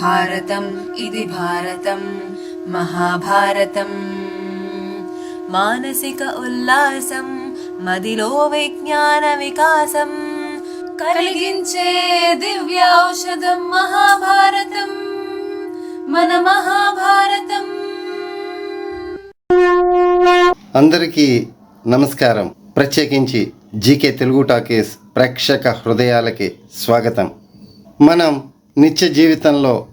భారతం ఇది భారతం మహాభారతం మానసిక ఉల్లాసం మదిలో విజ్ఞాన వికాసం కలిగించే దివ్య ఔషధం మహాభారతం మన మహాభారతం అందరికీ నమస్కారం. ప్రత్యేకించి జీకే తెలుగు టాకీస్ ప్రేక్షక హృదయాలకి స్వాగతం. మనం నిత్య జీవితంలో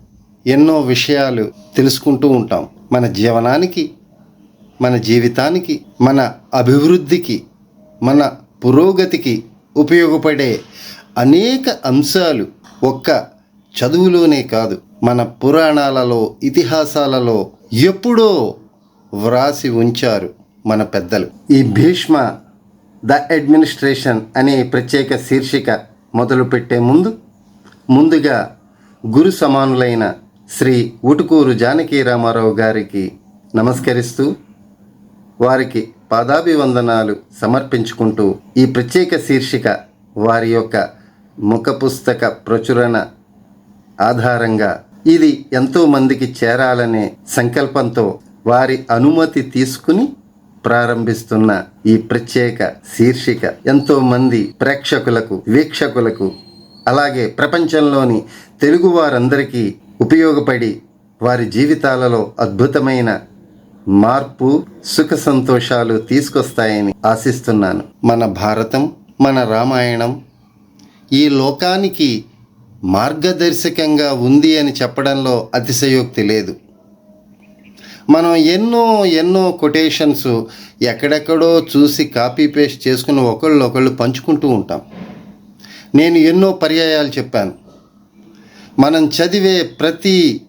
ఎన్నో విషయాలు తెలుసుకుంటూ ఉంటాం. మన జీవనానికి మన జీవితానికి మన అభివృద్ధికి మన పురోగతికి ఉపయోగపడే అనేక అంశాలు ఒక్క చదువులోనే కాదు మన పురాణాలలో ఇతిహాసాలలో ఎప్పుడో వ్రాసి ఉంచారు మన పెద్దలు. ఈ భీష్మ ద అడ్మినిస్ట్రేషన్ అనే ప్రత్యేక శీర్షిక మొదలుపెట్టే ముందు ముందుగా గురు సమానులైన శ్రీ ఉటుకూరు జానకీ రామారావు గారికి నమస్కరిస్తూ వారికి పాదాభివందనాలు సమర్పించుకుంటూ ఈ ప్రత్యేక శీర్షిక వారి యొక్క ముఖ పుస్తక ప్రచురణ ఆధారంగా ఇది ఎంతోమందికి చేరాలనే సంకల్పంతో వారి అనుమతి తీసుకుని ప్రారంభిస్తున్న ఈ ప్రత్యేక శీర్షిక. ఎంతోమంది ప్రేక్షకులకు వీక్షకులకు అలాగే ప్రపంచంలోని తెలుగు వారందరికీ ఉపయోగపడి వారి జీవితాలలో అద్భుతమైన మార్పు సుఖ సంతోషాలు తీసుకొస్తాయని ఆశిస్తున్నాను. మన భారతం మన రామాయణం ఈ లోకానికి మార్గదర్శకంగా ఉంది అని చెప్పడంలో అతిశయోక్తి లేదు. మనం ఎన్నో ఎన్నో కొటేషన్స్ ఎక్కడెక్కడో చూసి కాపీ పేస్ట్ చేసుకుని ఒకళ్ళు ఒకళ్ళు పంచుకుంటూ ఉంటాం. నేను ఎన్నో పర్యాయాలు చెప్పాను. మనం చదివే ప్రతి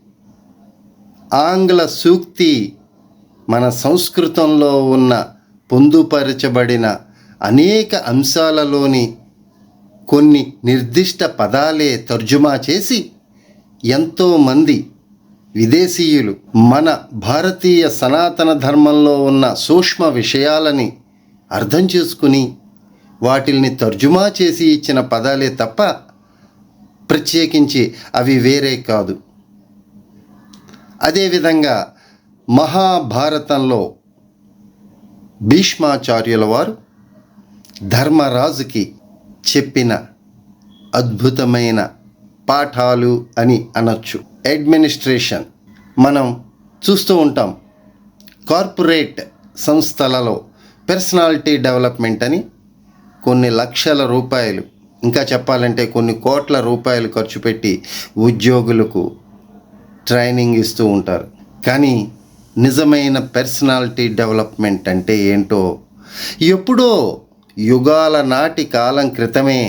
ఆంగ్ల సూక్తి మన సంస్కృతంలో ఉన్న పొందుపరచబడిన అనేక అంశాలలోని కొన్ని నిర్దిష్ట పదాలే తర్జుమా చేసి ఎంతోమంది విదేశీయులు మన భారతీయ సనాతన ధర్మంలో ఉన్న సూక్ష్మ విషయాలని అర్థం చేసుకుని వాటిల్ని తర్జుమా చేసి ఇచ్చిన పదాలే తప్ప ప్రత్యేకించి అవి వేరే కాదు. అదేవిధంగా మహాభారతంలో భీష్మాచార్యుల వారు ధర్మరాజుకి చెప్పిన అద్భుతమైన పాఠాలు అని అనొచ్చు. అడ్మినిస్ట్రేషన్. మనం చూస్తూ ఉంటాం కార్పొరేట్ సంస్థలలో పర్సనాలిటీ డెవలప్మెంట్ అని కొన్ని లక్షల రూపాయలు ఇంకా చెప్పాలంటే కొన్ని కోట్ల రూపాయలు ఖర్చు పెట్టి ఉద్యోగులకు ట్రైనింగ్ ఇస్తూ ఉంటారు. కానీ నిజమైన పర్సనాలిటీ డెవలప్మెంట్ అంటే ఏంటో ఎప్పుడో యుగాల నాటి కాలం క్రితమే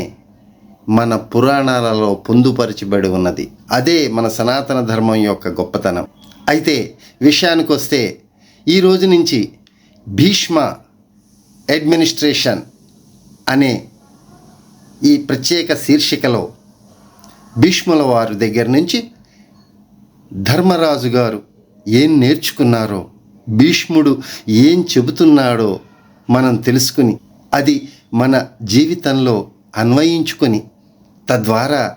మన పురాణాలలో పొందుపరచబడి ఉన్నది. అదే మన సనాతన ధర్మం యొక్క గొప్పతనం. అయితే విషయానికి వస్తే ఈ రోజు నుంచి భీష్మ అడ్మినిస్ట్రేషన్ అనే ఈ ప్రత్యేక శీర్షికలో భీష్ముల వారి దగ్గర నుంచి ధర్మరాజు గారు ఏం నేర్చుకున్నారో భీష్ముడు ఏం చెబుతున్నాడో మనం తెలుసుకుని అది మన జీవితంలో అన్వయించుకొని తద్వారా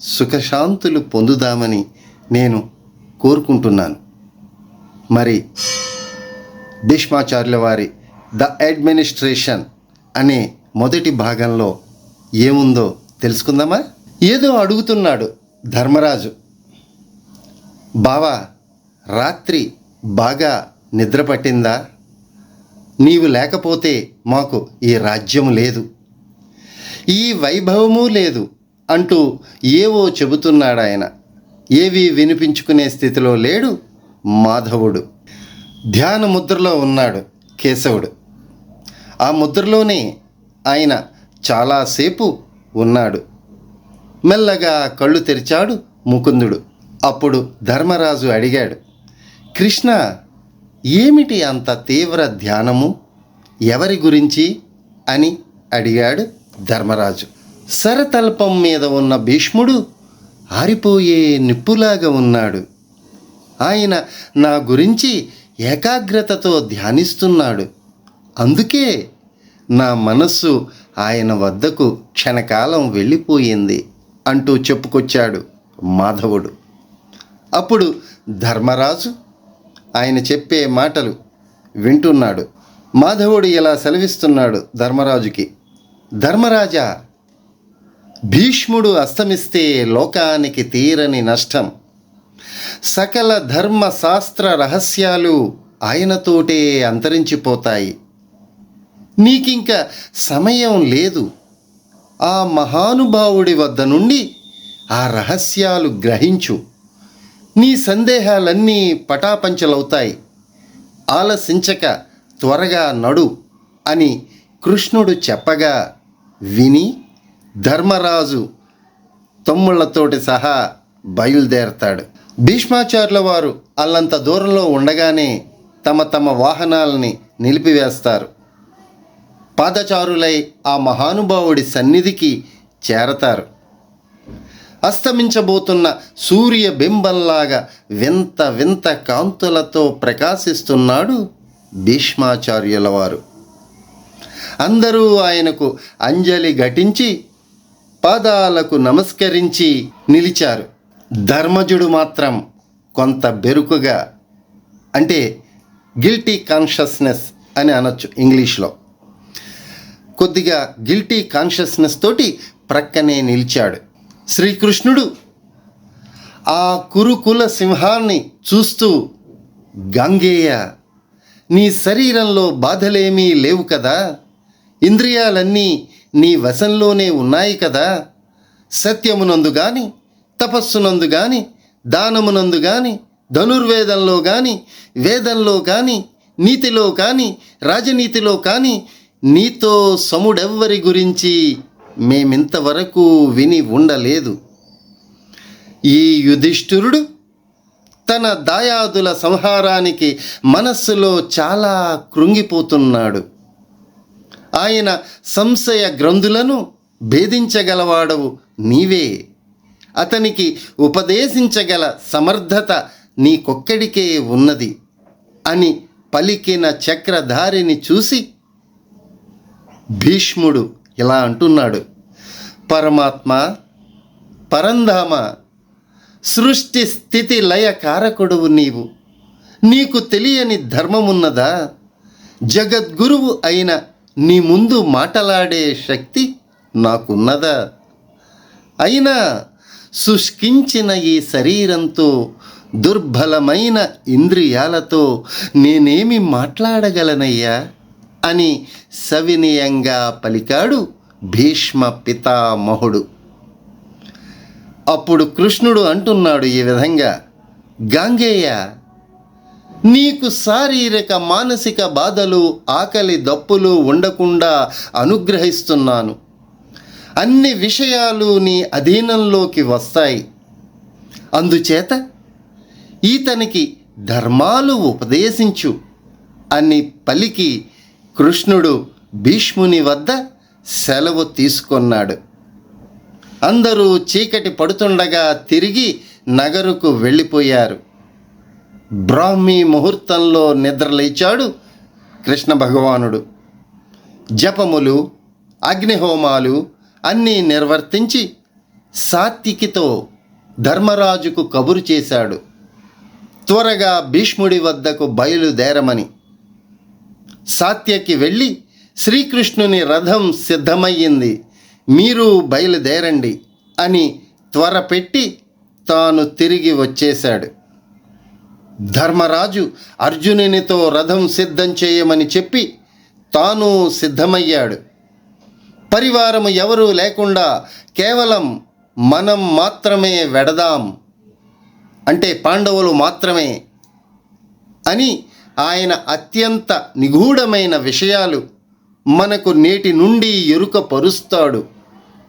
సుఖశాంతులు పొందుదామని నేను కోరుకుంటున్నాను. మరి భీష్మాచార్యుల వారి ద అడ్మినిస్ట్రేషన్ అనే మొదటి భాగంలో ఏముందో తెలుసుకుందామా? ఏదో అడుగుతున్నాడు ధర్మరాజు. బావా రాత్రి బాగా నిద్ర పట్టిందా? నీవు లేకపోతే మాకు ఈ రాజ్యం లేదు. ఈ వైభవము లేదు అంటూ ఏవో చెబుతున్నాడు ఆయన ఏవి వినిపించుకునే స్థితిలో లేడు మాధవుడు. ధ్యాన ముద్రలో ఉన్నాడు కేశవుడు. ఆ ముద్రలోనే ఆయన చాలాసేపు ఉన్నాడు. మెల్లగా కళ్ళు తెరిచాడు ముకుందుడు. అప్పుడు ధర్మరాజు అడిగాడు కృష్ణ ఏమిటి అంత తీవ్ర ధ్యానము? ఎవరి గురించి? అని అడిగాడు ధర్మరాజు. సరతల్పం మీద ఉన్న భీష్ముడు ఆరిపోయే నిప్పులాగా ఉన్నాడు. ఆయన నా గురించి ఏకాగ్రతతో ధ్యానిస్తున్నాడు. అందుకే నా మనస్సు ఆయన వద్దకు క్షణకాలం వెళ్ళిపోయింది అంటూ చెప్పుకొచ్చాడు మాధవుడు. అప్పుడు ధర్మరాజు ఆయన చెప్పే మాటలు వింటున్నాడు. మాధవుడు ఇలా సెలవిస్తున్నాడు ధర్మరాజుకి. ధర్మరాజా భీష్ముడు అస్తమిస్తే లోకానికి తీరని నష్టం. సకల ధర్మ శాస్త్ర రహస్యాలు ఆయనతోటే అంతరించిపోతాయి. నీకింక సమయం లేదు. ఆ మహానుభావుడి వద్ద నుండి ఆ రహస్యాలు గ్రహించు. నీ సందేహాలన్నీ పటాపంచలవుతాయి. ఆలసించక త్వరగా నడు అని కృష్ణుడు చెప్పగా విని ధర్మరాజు తమ్ముళ్ళతోటి సహా బయలుదేరతాడు. భీష్మాచార్యుల వారు అల్లంత దూరంలో ఉండగానే తమ తమ వాహనాలని నిలిపివేస్తారు. పాదచారులై ఆ మహానుభావుడి సన్నిధికి చేరతారు. అస్తమించబోతున్న సూర్య బింబంలాగా వింత వింత కాంతులతో ప్రకాశిస్తున్నాడు భీష్మాచార్యుల వారు. అందరూ ఆయనకు అంజలి ఘటించి పాదాలకు నమస్కరించి నిలిచారు. ధర్మజుడు మాత్రం కొంత బెరుకుగా అంటే గిల్టీ కాన్షియస్నెస్ అని అనొచ్చు ఇంగ్లీష్లో. కొద్దిగా గిల్టీ కాన్షియస్నెస్ తోటి ప్రక్కనే నిలిచాడు. శ్రీకృష్ణుడు ఆ కురుకుల సింహాన్ని చూస్తూ గంగేయ నీ శరీరంలో బాధలేమీ లేవు కదా? ఇంద్రియాలన్నీ నీ వశంలోనే ఉన్నాయి కదా? సత్యమునందు గాని తపస్సునందు గాని దానమునందు గాని ధనుర్వేదంలో గాని వేదంలో కానీ నీతిలో కానీ రాజనీతిలో కానీ నీతో సముడెవ్వరి గురించి మేమింతవరకు విని ఉండలేదు. ఈ యుధిష్ఠిరుడు తన దాయాదుల సంహారానికి మనస్సులో చాలా కృంగిపోతున్నాడు. ఆయన సంశయ గ్రంథులను భేదించగలవాడవు నీవే. అతనికి ఉపదేశించగల సమర్థత నీకొక్కడికే ఉన్నది అని పలికిన చక్రధారిని చూసి భీష్ముడు ఇలా అంటున్నాడు. పరమాత్మ పరంధామ సృష్టి స్థితి లయ కారకుడువు నీవు. నీకు తెలియని ధర్మమున్నదా? జగద్గురువు అయిన నీ ముందు మాటలాడే శక్తి నాకున్నదా? అయినా శుష్కించిన ఈ శరీరంతో దుర్బలమైన ఇంద్రియాలతో నేనేమి మాట్లాడగలనయ్యా? అని సవినయంగా పలికాడు భీష్మ పితామహుడు. అప్పుడు కృష్ణుడు అంటున్నాడు ఈ విధంగా గాంగేయ నీకు శారీరక మానసిక బాధలు ఆకలి దప్పులు ఉండకుండా అనుగ్రహిస్తున్నాను. అన్ని విషయాలు నీ అధీనంలోకి వస్తాయి. అందుచేత ఈతనికి ధర్మాలు ఉపదేశించు అని పలికి కృష్ణుడు భీష్ముని వద్ద సెలవు తీసుకొన్నాడు. అందరూ చీకటి పడుతుండగా తిరిగి నగరుకు వెళ్ళిపోయారు. బ్రాహ్మీ ముహూర్తంలో నిద్రలేచాడు కృష్ణ భగవానుడు. జపములు అగ్నిహోమాలు అన్నీ నిర్వర్తించి సాత్వికితో ధర్మరాజుకు కబురు చేశాడు. త్వరగా భీష్ముడి వద్దకు బయలుదేరమని సాత్యకి వెళ్ళి శ్రీకృష్ణుని రథం సిద్ధమయ్యింది. మీరు బయలుదేరండి అని త్వరపెట్టి తాను తిరిగి వచ్చేశాడు. ధర్మరాజు అర్జునునితో రథం సిద్ధం చేయమని చెప్పి తాను సిద్ధమయ్యాడు. పరివారము ఎవరూ లేకుండా కేవలం మనం మాత్రమే వెడదాం. అంటే పాండవులు మాత్రమే అని ఆయన అత్యంత నిగూఢమైన విషయాలు మనకు నేటి నుండి ఎరుక పరుస్తాడు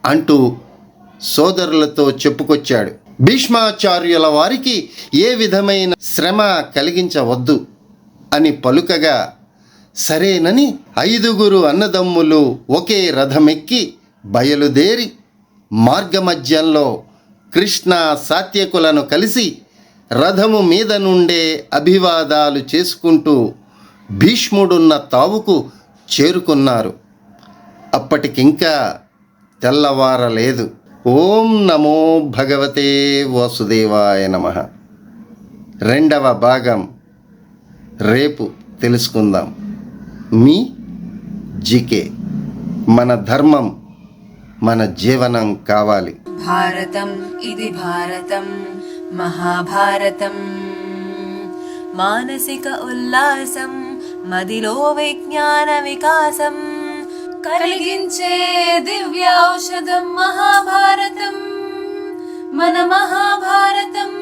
అంటూ సోదరులతో చెప్పుకొచ్చాడు. భీష్మాచార్యుల వారికి ఏ విధమైన శ్రమ కలిగించవద్దు అని పలుకగా సరేనని ఐదుగురు అన్నదమ్ములు ఒకే రథమెక్కి బయలుదేరి మార్గమధ్యంలో కృష్ణ సాత్యకులను కలిసి రథము మీద నుండే అభివాదాలు చేసుకుంటూ భీష్ముడున్న తావుకు చేరుకున్నారు. అప్పటికింకా తెల్లవారలేదు. ఓం నమో భగవతే వాసుదేవాయ నమః. రెండవ భాగం రేపు తెలుసుకుందాం. మీ జికే. మన ధర్మం మన జీవనం కావాలి. భారతం ఇది భారతం. మహాభారతం. మానసిక ఉల్లాసం మదిలో విజ్ఞాన వికాసం. కలిగించే దివ్య ఔషధం మహాభారతం. మన మహాభారతం.